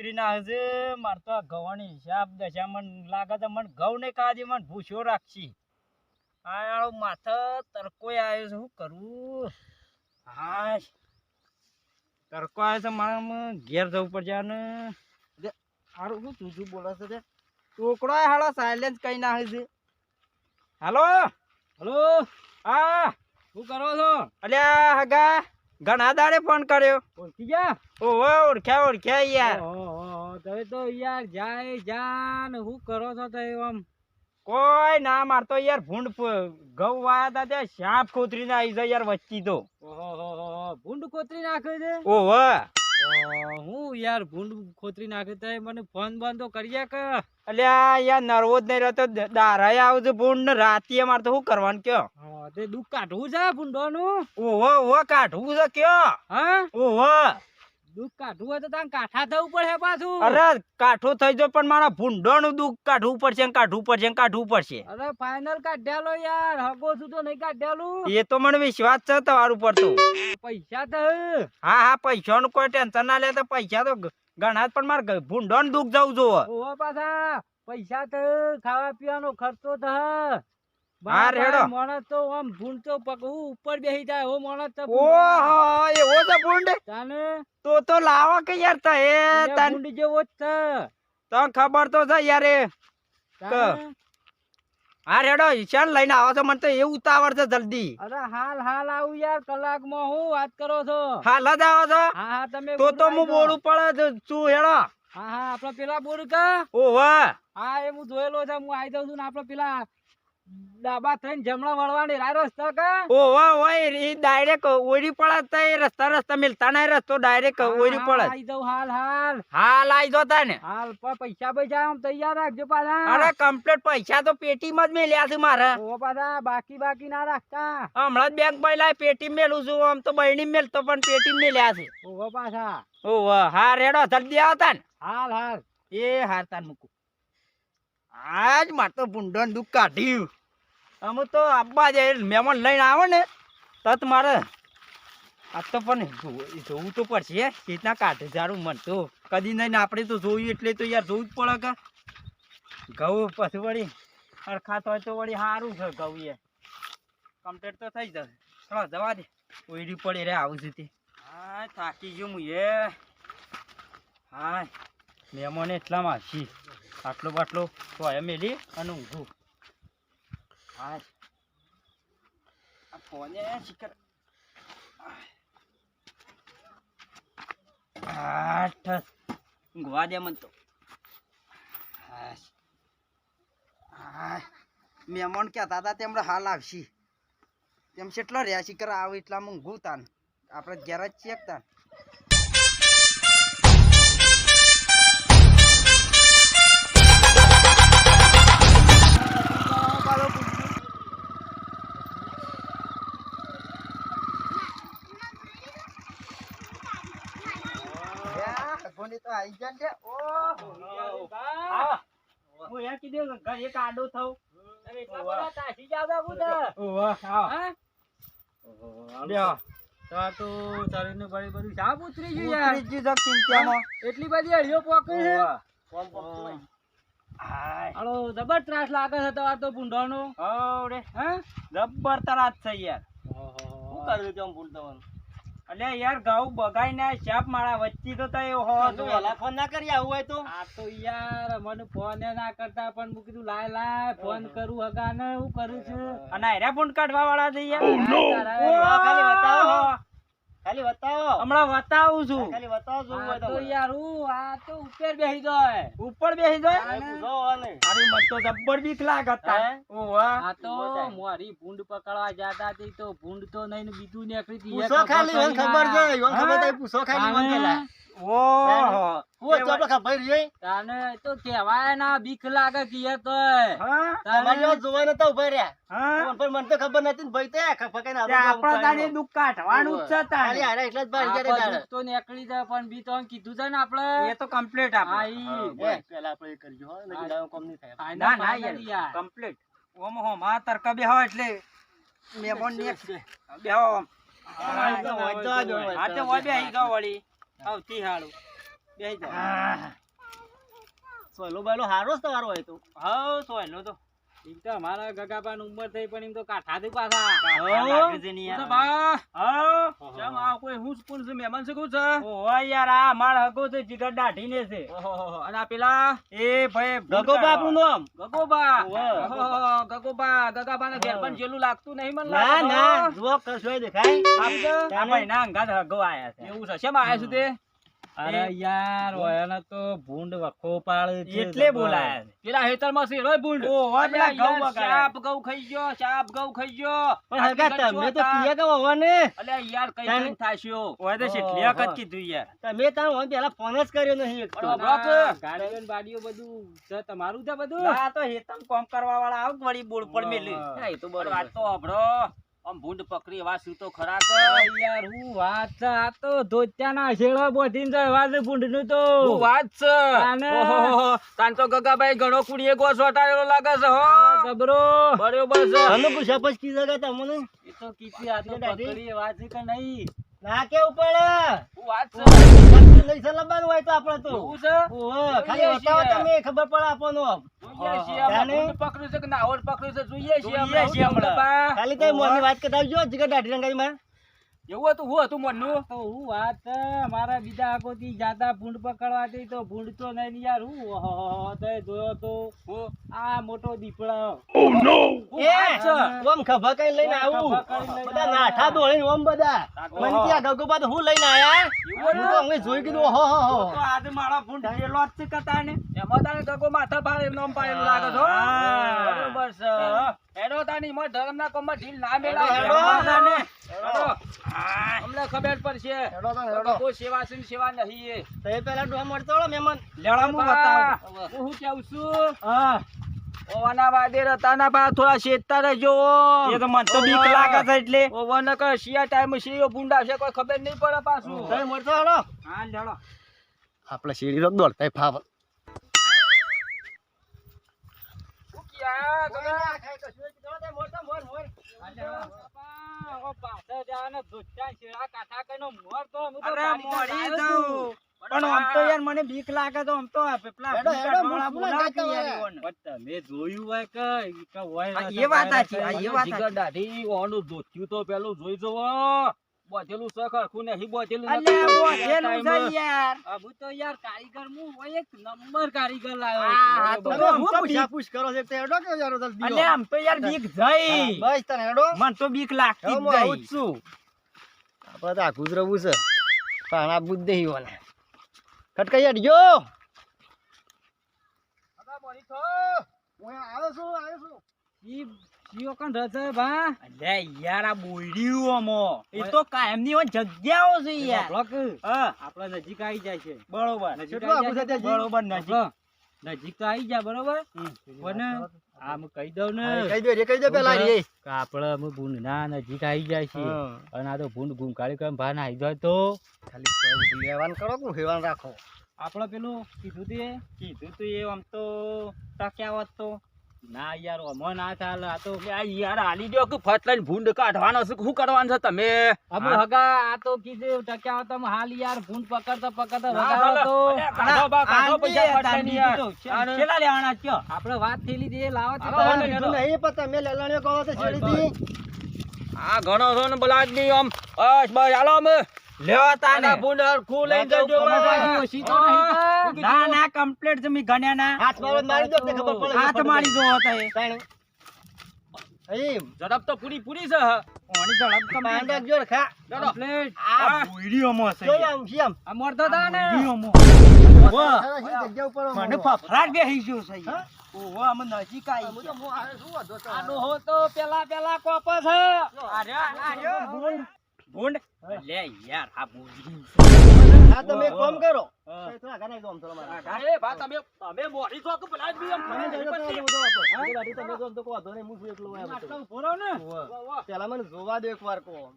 ખોતરી ના હશે માર તો આ ઘઉંની હિસાબ દશા મન લાગે તો મને ઘઉં ને કાઢી મને ભૂસ્યો રાખશી. આ યાળો માથે તરકો આવ્યો છે. શું કરું? હા તરકો આવ્યો છે મારા ઘેર જવું પડશે અને સારું શું શું બોલે છે છોકરો હાલો સાયલેન્સ કઈ ના છે. હાલો? હલો? હા. શું કરો છો? અલ્યા હગા. ઘણા દાડે ફોન કર્યો. ઓળખી ગયા? ઓહો ઓળખ્યા ઓળખ્યા યાર. તમે તો યાર જાય જાન હું કરો છો તો આમ કોઈ ના માર તો યાર ભૂંડ ઘઉં વાયા તા ત્યાં સાપ ખોતરીને આવી જાય યાર વચ્ચી તો. ભૂંડ ખોતરી નાખે છે? ઓહો. હું યાર ભૂંડ ખોતરી નાખે તો મને ફોન બંધ તો કે? અલ્યા યાર નર્વો જ નહીં રહેતો દ- આવજો આવું ભૂંડ ને રાતીએ મારે તો શું કરવાનું કયો? તે દુઃખ કાઢવું છે ભૂંડોનું? ઓહો ઓહો કાઢવું છે કયો? હા? ઓહો. દુઃખ કાઢવું હોય તો તાન કાઠા થવું પડે પાછું. અરે કાઠો થઈ જો પણ મારા ભૂંડોનું દુઃખ કાઢવું પડશે કાઢવું પડશે કાઢવું પડશે. અરે ફાઇનલ કાઢ્યાલો યાર. હગો છું તો નહીં કાઢ્યાલું. એ તો મને વિશ્વાસ છે તમારું પર તો. પૈસા તો હા. હા પૈસાનું કોઈ ટેન્શન ના લે તો પૈસા તો ઘણા પણ મારે ભૂંડોનું દુઃખ જવું જોવો. પાછા. પૈસા તો ખાવા પીવાનો ખર્ચો તો હા રેડો. માણસ તો આમ ભૂંડ તો ઉપર બેસી જાય હો માણસ તો ઓહો એવો તો ભૂંડ? તાને? તો તો લાવો કે યાર તો એ તન ભૂંડ જેવો જ તો ખબર તો છે યાર એ. હા રેડો ઈશાન લઈને આવો છો મને તો એવું ઉતાવળ છે જલ્દી. અરે હાલ હાલ આવું યાર કલાકમાં હું વાત કરો છો? હાલ જ આવો છો? હા હા તમે તો તો હું બોલું પડે છું હેડો? હા હા આપડે પેલા બોલ કા? ઓહો. હા એ હું જોયેલો છે હું આવી જાઉં છું ને આપડે પેલા ડાબા થઈને જમણા વળવાની રાહ રસ્તો કા? ઓહો ઓય ઈ ડાયરેક્ટ ઓરી પડે તો રસ્તા રસ્તા મિલતા નહીં રસ્તો ડાયરેક્ટ ઓરી પડે આઈ દઉં હાલ હાલ. હાલ આઈ દો તને. હાલ પણ પૈસા પૈસા આમ તૈયાર રાખજો પાછા. અરે કમ્પ્લીટ પૈસા તો પેટીમાં જ મેલ્યા છે મારે. ઓ પાછા બાકી બાકી ના રાખતા. હમણાં જ બેંક પૈલા પેટી મેલું છું આમ તો બહેણી મેલતો પણ પેટી મેલ્યા છે. ઓ પાછા. ઓ હા રેડો જલ્દી આવતા ને હાલ હાલ. એ હાર તાન મૂકું. આજ માર તો ભૂંડો દુઃખ કાઢ્યું. અમે તો આબા જાય મહેમાન લઈને આવે ને, તત મારે. આ તો પણ જોવું તો પડશે રીતના કાઢે જારું મન તો. કદી નહીં આપણે તો જોયું એટલે તો યાર જોવું જ પડે કે. ઘઉં પછી વળી અરખાત હોય તો વળી સારું છે ઘઉં એ. કમ્પ્લીટ તો થઈ જશે. ચલો, જવા દે. ઓઈડી પડી રે આવું જતી. હા થાકી ગયું હું એ હા મહેમાન એટલામાં આવશી આટલો બાટલો તો મેલી અને ઊંઘું. હા A folha, શિખર આઠ ઊંઘવા દે મને તો. મહેમાન કહેતા હતા તેમણે હાલ આવશી તેમ કેટલો રહ્યા શિખર આવે એટલામાં ઊંઘું તાન આપણે ઘેર જ છીએ તાન કીધું કે ઘરે એક આડો થઉં. ઓહો, આવો. બેહો. તો આ તો શરીરનું બળી બધું ઉતરી ગયું યાર. એટલી બધી અળીઓ પોકી છે. હાલો, જબર ત્રાસ લાગે છે તમાર તો ભૂંડોનો. હે? જબર ત્રાસ છે યાર શું કર્યું તેમ ભૂંડવાનું? અલ્યા યાર ઘઉં બગાઈ ના શાપ મારા વચ્ચે તો તય હો તો ફોન ના કરી આવું હોય તો? આ તો યાર મને ફોન ના કરતા પણ મેં કીધું લાય લાય ફોન કરું હગા ને હું કરું છું. અને આયરા ફોન કાઢવા વાળા છે યાર? હા, ખાલી બતાવો. ખાલી બતાવો હમણાં બતાવું છું. ખાલી બતાવો જોવું હોય તો યાર હું આ તો ઉપર બેહી જાય. ઉપર બેહી જાય? પૂછો અને. અરે મને તો જબ્બર બીક લાગતા. હે? આ તો મારી ભૂંડ પકડવા જાતા હતી તો ભૂંડ તો નહીં ને બીજું નીકળી હતી. પૂછો ખાલી મને ખબર છે ઈવન ખબર હા? પૂછો ખાલી મને પેલા ઓહો. હું તો આપણે ખબર રહી તાને તો કહેવાય ના બીક લાગે કે. તમારી તાને- જોવા નતા ઊભા રહ્યા. હા? પણ મને તો ખબર નથી ભાઈ તે કઈ આપણા તાને દુઃખ કાઢવાનું જ છે તાને. ખાલી હારે એટલે જ બહાર જરે આપણા તો નીકળી જાય પણ બી તો કીધું છે ને આપણે એ તો કમ્પ્લીટ હા, આપણે. હા. પેલા આપણે કરજો હો, નકર ડાયો કોમ નહીં થાય ના ના યાર કમ્પ્લીટ ઓમ હો માં તરકા બેહો એટલે મહેમાન ને બેહો ઓમ. હા, તો વાંચો આ જો, આ તો ઓય બેહી ગયો વળી આવતી હાળું બે જા સોયલો બાયલો હારો જ તમારો હોય તો હા સોયલો તો એમ તો અમારા ગગાબાની ઉંમર થઈ પણ એમ તો પાછા કાઠા લાગે છે ને બા? હાઉ. કેમ આ કોઈ હું કોણ છું? મહેમાન છે કોણ છે? ઓહો યાર આ માર હગો છે જીગર દાઢીને છે. અને આ પેલા એ ભાઈ ગગો બાપનું નામ ગગોબા. ઓહોહો. ગગોબા ગગાબાને ઘેર પણ જેલું લાગતું નહીં મને ના. ના જો કશોય દેખાય આમ છે? આ ભાઈ ના અંગાત હગો આયા છે એવું છે શેમાં આયા છે તે અરે યાર ઓયાના તો ભૂંડ વખો પાડે એટલે બોલાય પેલા હેતરમાં છે રોય ભૂંડ. ઓહો, પેલા ગૌ સાપ ગૌ ખાઈ ગયો સાપ ગૌ ખાઈ ગયો. પણ હરકા તમે તો પીએ કે હોવાને? અલે યાર કઈ કઈ થાશ્યો ઓય તો ઓહો. વખત કીધું યાર. તમે તાર હું પેલા ફોન જ કર્યો નહીં એક તો. બાપ, બાડીઓ બધું છે તમારું છે બધું? આ તો હેતમ કોમ કરવા વાળા આવ વળી બોલ પડ મેલી એ તો બરોબર. વાત તો અભરો આમ ભૂંડ પકડી વાસ્યું તો ખરા યાર હું વાત છે આ તો ધોત્યાના શેડો બોધીને જાય વાત ભૂંડનું તો. શું વાત છે? તાને. તાન તો ગગાભાઈ ઘણો કુડીએ ગો સોટાયેલો લાગે છે હો. ગબરો બરોબર છે. પૂછ્યા પછી કીધા કે તમને એ તો કીધી આ તો પકડી વાત છે કે નહીં? ના કેવું પડે વાત છે? લઈ સલામવાનું હોય તો આપણે તો. એવું છે? ઓહો, ખાલી બતાવો તમે ખબર પડે આપણને. જોઈએ તાને? ભૂંડ પકડ્યું છે કે નાવડ પકડ્યું છે? જોઈએ. ખાલી કઈ મોની વાત કરતા આવજો જીગર દાઢી રંગાઈમાં. એવું હતું હું હતું મનનું? તો હું વાત મારા બીજા આગોથી જાતા ભૂંડ પકડવાથી તો ભૂંડ તો નહીં યાર. હું ઓહોહો, તે જોયો તો આ મોટો દીપડો. હું એ! છે? ઓમ ખભા કઈ લઈને આવું. બધા નાઠા દોડીને ઓમ બધા. મને ત્યાં ગગોબા તો હું લઈને આયા? હું તો અમે જોઈ કીધું ઓહો હો હો. તો આજે મારા ભૂંડ ઢેલો જ છે કતા ને એમાં તારે ગગો માથા ભારે નોમ પાડેલું લાગે છો હો. હા. બરોબર છે. હેડો તાની મોય ધર્મના કોમમાં ઢીલ ના મેળા હેડો, હેડો. હા. અમને ખબર પડશે. હેડો તો હેડો. કોઈ સેવા છે સેવા નહીં એ. પેલા ડોહા મળતો હો મહેમાન. લેવડા હું બતાવ. હું કેવું છું? હા. ઓવાના વાદે રતાના બા થોડા શેતતા રહેજો. એ તો મને તો બીક લાગે છે એટલે. ઓવાના કે શિયા ટાઈમ શિયો ભૂંડા છે કોઈ ખબર નહીં પડે પાછું. મળતો હેડો. હા આપણે શેરી રોક ફાવ. ગગા? પાછળ જવાના ધોત્યા શેડા કાઠા કઈનો મોર તો હું તો અરે મોડી જાઉં. જાઉં. પણ આમ તો યાર મને બીક લાગે તો આમ તો પેલા તમે જોયું હોય કે એ વાત હા, એ વાત દાઢી ઓનું ધોતિયું તો પેલું જોઈ જવો બોધેલું છે ખરખું નહીં બોધેલું અલે બોધેલું. છે યાર. હું તો યાર કારીગર હું હોય એક નંબર કારીગર લાવ્યો આ તો હું તો બીક- પૂછ કરો છે તે હેડો કે યાર જલ્દી અલે આમ તો યાર બીક જઈ. બસ તને હેડો. મન તો બીક લાગતી જ જ હું નહીં. છું. આપણે તો આખું જ છે. પણ આ બુદ્ધ નહીં હોવાના ખટકાઈ હટજો ઈ જીઓ કોણ રચે બા અલે યાર આ બોયડીયું અમો એ તો કાયમની હોય જગ્યાઓ છે યાર. બ્લોક હા. આપડે નજીક આવી જાય છે. બરોબર. નજીક કેટલું આવી જાય બરોબર નજીક. નજીક તો આવી જાય બરોબર? પણ આમ કહી દઉં ને. કહી દો રે કહી દો પેલા રે કે અમે ભૂંડ ના નજીક આવી જાય છે. અને આ તો ભૂંડ ગુમકાળી કરીને બહાર આવી જાય તો? ખાલી લેવાન કરો કે હેવાન રાખો? આપણે પેલું કીધું તે કીધું તું એ આમ તો ટક્યા હોત તો. ના યાર અમો ના ચાલે. આ તો આ યાર આલી દો કે ફટ લઈને ભૂંડ કાઢવાનો છે શું કરવાનું છે તમે? અબુ હગા આ તો કીધું ટક્યા તમે હાલ યાર ભૂંડ પકડતા પકડતા વગાડો તો. કાઢો બા, કાઢો પૈસા એ ફટ લઈને તાંડી યાર. તો છે. છેલ્લા લેવાના કયો આપણે વાત થયેલી તે લાવો છો કીધું નહીં પણ તમે લેલાણીઓ કહો તો છેડીથી આ ઘણો છો ને બલાદની આમ બસ બસ હાલો અમે. લેવા તાને આના ભૂંડ લઈ ના, જજો તો તો નહીં. ના ના કમ્પ્લીટ તમે ગણ્યા ના. હાથ મારો મારી દો તે ખબર પડે હાથ મારી દો હતા એ. ઝડપ તો પૂરી પૂરી છે ઓણી ઝડપ માંડ complete. રાખજો ખા. Complete. આ બોયડીઓમાં છે. જોઈ આમ આમ. આ મોરતો તા ને. બોયડીઓમાં. મને આવો. બેસી ગયો છે ઓહો, અમે નજીક આવી તો શું વાંધો તો પેલા કોપો છે ભૂંડ. લે યાર, આ તમે કોમ કરો. મને જોવા દો એક વાર કો હારું.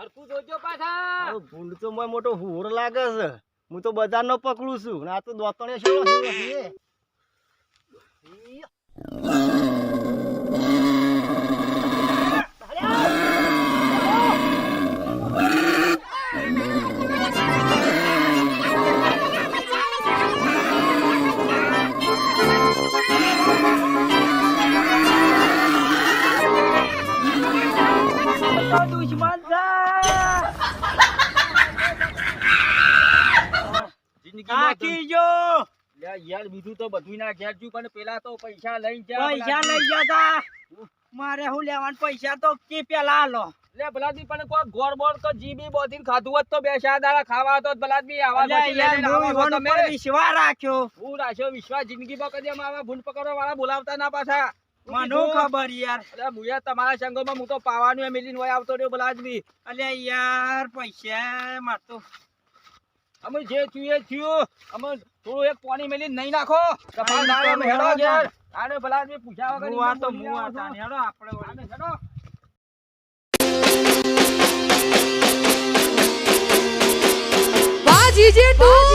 હરખું જોજો પાછા. ભૂંડ તો મને મોટો હુર લાગે છે. હું તો બજારનો પકડું છું. આ તો દોતણે છે. યાર બીજું તો બધું ના ઘેર જ્યું, પણ પેલા તો પૈસા લઈ ગયા પૈસા લઈ ગયા તા. મારે હું લેવાનું? પૈસા તો કે પેલા લો લે ભલાજી પણ કોઈ ગોળ બોળ તો જીબી બોધીન ખાધું હોત તો બે દાડા ખાવા તો ભલાજી આવા યાર, છો વિશ્વાસ રાખ્યો. હું રાખ્યો વિશ્વાસ જિંદગીમાં કદી આવા ભૂંડ પકડવા વાળા બોલાવતા ના પાછા. મને ખબર યાર. અરે મુયા તમારા સંગોમાં હું તો પાવાનું એમ મિલીને હોય આવતો રહ્યો ભલાજી અલ્યા યાર પૈસા મારતો અમે જે થયું એ થયું. અમે થોડું એક પાણી મેલી નહીં નાખો. અમે હેડો હેડો ઘેર. આને ભલાજી પૂછ્યા વગર મુવા ઈવોન તો બોલીને મુવા તાને હેડો આપણે આને હેડો. વાહ જીજે તું